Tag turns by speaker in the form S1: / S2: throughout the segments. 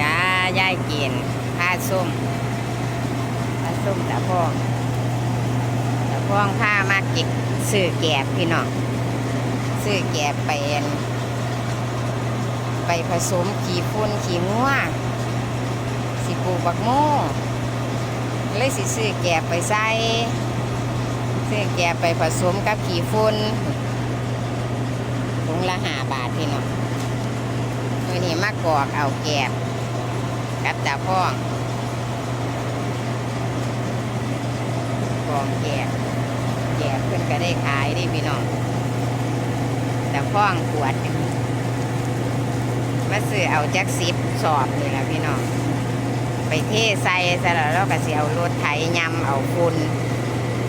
S1: จ้าย่ายกินผ้าส้มผ้าส้มตะพองตะพองผ้ามาเก็บซื้อแกบพี่น้องซื้อแกบไปอันไปผสมขี้ฝุ่นขี้งัวสิปูบักโม่เลยสิซื้อแกบไปใส่ซื้อแกบไปผสมกับขี้ฝุ่นถุงละห้าบาทพี่น้องมื่อนี้มากอกเอาแกบ กับตาพ่องกองแกบแกบเพิ่นก็ได้ขายได้พี่น้องตาพ่องขวดมาซื้อเอาจักสิบสอบนี่แหละพี่น้องไปเทใส่ซะแล้วก็สิเอารถไถยำเอาฝุ่น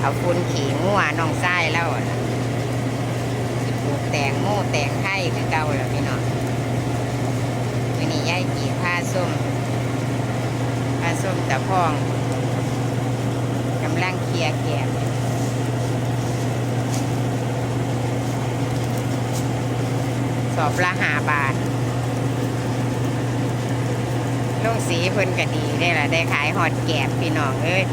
S1: เอาฝุ่นขี่งัวน้องไส้แล้วสิปลูกแตงโม่แตงไข่คือเก่าแล้วพี่น้องวันนี้ยายกี่ผ้าส้ม ส้มตะพองกำลังเคลียร์แกบสอบละหาบาทลงสีเพิ่นก็ดีได้ละได้ขายหอดแกบพี่น้องเอ้ย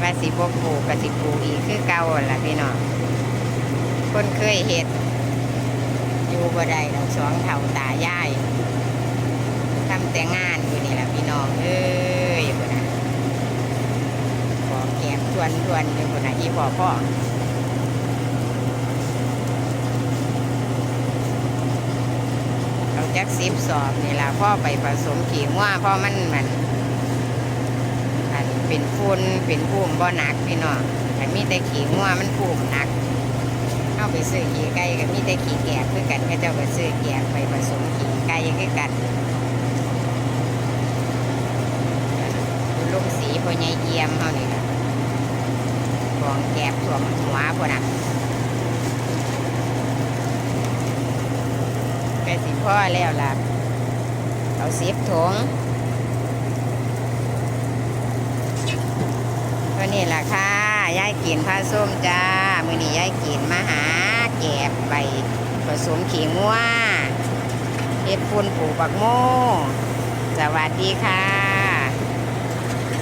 S1: ว่าสิบปลูกกับสิปลูกอีกคือเก่าล่ะพี่น้องคนเคยเห็ดอยู่บ่ได้ดอกสองเท่าตายายทำ แต่งานอยู่นี่แหละพี่น้องเอ้ยพุ่นนะขอแกบทวนทวนอยู่พุ่นนะอีพ่อพ่อเอาจักสิบสอบนี่ละพ่อไปผสมขี่ว่าพ่อมันมันอันเป็นฝุ่นเป็นพุ่มบ่หนักพี่น้องแต่มีแต่ขี่ว่ามันพุ่มหนักเอาไปซื้อขี้ไก่กับมีแต่ขี้แกะคือกันก็เจ้าก็ซื้อแกะไปผสมขี้ไก่คือกันลุงสีพ่ อใหญ่เยี่ยมเขานี่ล่ะของแกะสวมหัวพ่อน่ะไปสิพ่อแล้วล่ะเอาสิบถุงเท่านี้ล่ะค่ะยายกินผ้าส้มจ้า มือนี้ยายกินมาหาแกบใบผสมขิงว่าเฮ็ดฝุ่นปูบักโม่สวัสดีค่ะ